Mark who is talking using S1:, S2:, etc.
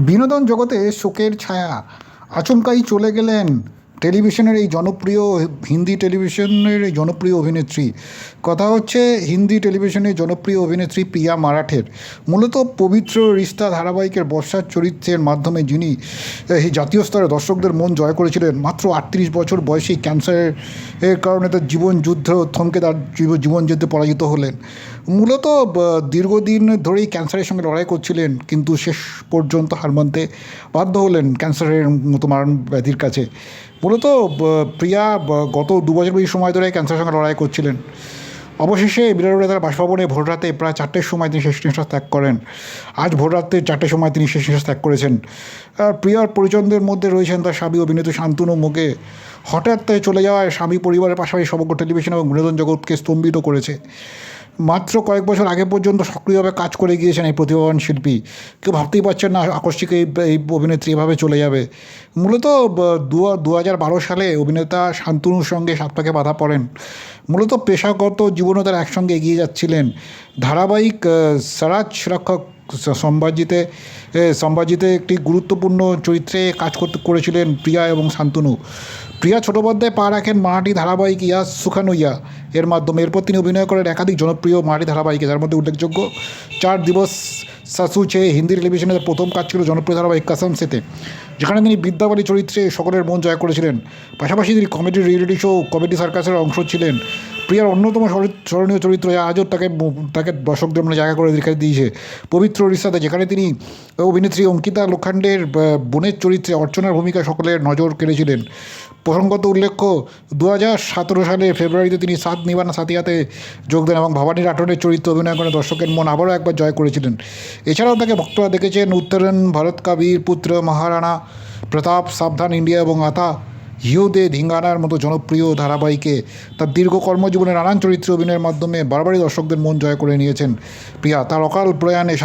S1: বিনোদন জগতে শোকের ছায়া আচমকাই চলে গেলেন টেলিভিশনের এই জনপ্রিয় হিন্দি টেলিভিশনের এই জনপ্রিয় অভিনেত্রী। কথা হচ্ছে, হিন্দি টেলিভিশনের জনপ্রিয় অভিনেত্রী প্রিয়া মারাঠের। মূলত পবিত্র রিস্তা ধারাবাহিকের বর্ষার চরিত্রের মাধ্যমে যিনি এই জাতীয় স্তরে দর্শকদের মন জয় করেছিলেন, মাত্র আটত্রিশ বছর বয়সেই ক্যান্সারের এর কারণে তার জীবন যুদ্ধ থমকে, তার জীব- জীবন যুদ্ধে পরাজিত হলেন। মূলত দীর্ঘদিন ধরেই ক্যান্সারের সঙ্গে লড়াই করছিলেন, কিন্তু শেষ পর্যন্ত হার মানতে বাধ্য হলেন ক্যান্সারের মতো মারণ ব্যাধির কাছে। মূলত ব- প্রিয়া গত দু বছর বেশি সময় ধরে ক্যান্সারের সঙ্গে লড়াই করছিলেন। অবশেষে বিরাটে তার বাসভবনে ভোররাতে প্রায় চারটের সময় তিনি শেষ নিঃশ্বাস ত্যাগ করেন। আজ ভোর ভোররাতে চারটের সময় তিনি শেষ নিঃশ্বাস ত্যাগ করেছেন। আর প্রিয়ার পরিজনদের মধ্যে রয়েছেন তার স্বামী অভিনেতা শান্তনু মুখে হঠাৎ চলে যাওয়ায় স্বামী পরিবারের পাশাপাশি সমগ্র টেলিভিশন এবং বিনোদন জগৎকে স্তম্ভিত করেছে। মাত্র কয়েক বছর আগে পর্যন্ত সক্রিয়ভাবে কাজ করে গিয়েছেন এই প্রতিভাবান শিল্পী। কেউ ভাবতেই পারছেন না আকস্মিক এই এই অভিনেত্রী এভাবে চলে যাবে। মূলত দু হাজার বারো সালে অভিনেতা শান্তনুর সঙ্গে সাতটাকে বাধা পড়েন। মূলত পেশাগত জীবনও তারা একসঙ্গে এগিয়ে যাচ্ছিলেন। ধারাবাহিক সারাজ রক্ষক সম্ভাজিতে সম্ভাজিতে একটি গুরুত্বপূর্ণ চরিত্রে কাজ করতে করেছিলেন প্রিয়া এবং শান্তনু। প্রিয়া ছোটোপাধ্যায় পা রাখেন মারাঠি ধারাবাহিক ইয়া সুখানু ইয়া। এর মাধ্যমে এরপর তিনি অভিনয় করেন একাধিক জনপ্রিয় মারাঠি ধারাবাহিকে, যার মধ্যে উল্লেখযোগ্য চার দিবস সাসুচে হিন্দি টেলিভিশনের প্রথম কাজ ছিল জনপ্রিয় ধারাবাহিক কাসম সেতে, যেখানে তিনি বিদ্যাবাড়ি চরিত্রে সকলের মন জয় করেছিলেন। পাশাপাশি তিনি কমেডি রিয়েলিটি শো, কমেডি সার্কাসের অংশ ছিলেন। প্রিয়ার অন্যতম স্মরণীয় চরিত্র যা আজও তাকে তাকে দর্শকদের মনে জায়গা করে রেখে দিয়েছে। পবিত্র রিসাতে, যেখানে তিনি অভিনেত্রী অঙ্কিতা লোখান্ডের বোনের চরিত্রে অর্চনার ভূমিকা সকলের নজর কেড়েছিলেন। প্রসঙ্গত উল্লেখ্য দু হাজার সতেরো সালে ফেব্রুয়ারিতে তিনি সাত নিবানা সাতিয়াতে যোগ দেন এবং ভবানী রাঠোরের চরিত্রে অভিনয় করে দর্শকের মন আবারও একবার জয় করেছিলেন। এছাড়াও তাকে ভক্তরা দেখেছেন উত্তরণ, ভরত কাবীর, পুত্র মহারানা প্রতাপ, সাবধান ইন্ডিয়া এবং আতা হিউদে ধিঙ্গানার মতো জনপ্রিয় ধারাবাহিকে তার দীর্ঘ কর্মজীবনে নানান চরিত্রে অভিনয়ের মাধ্যমে বারবারই দর্শকদের মন জয় করে নিয়েছেন। প্রিয়া, তার অকাল প্রয়াণে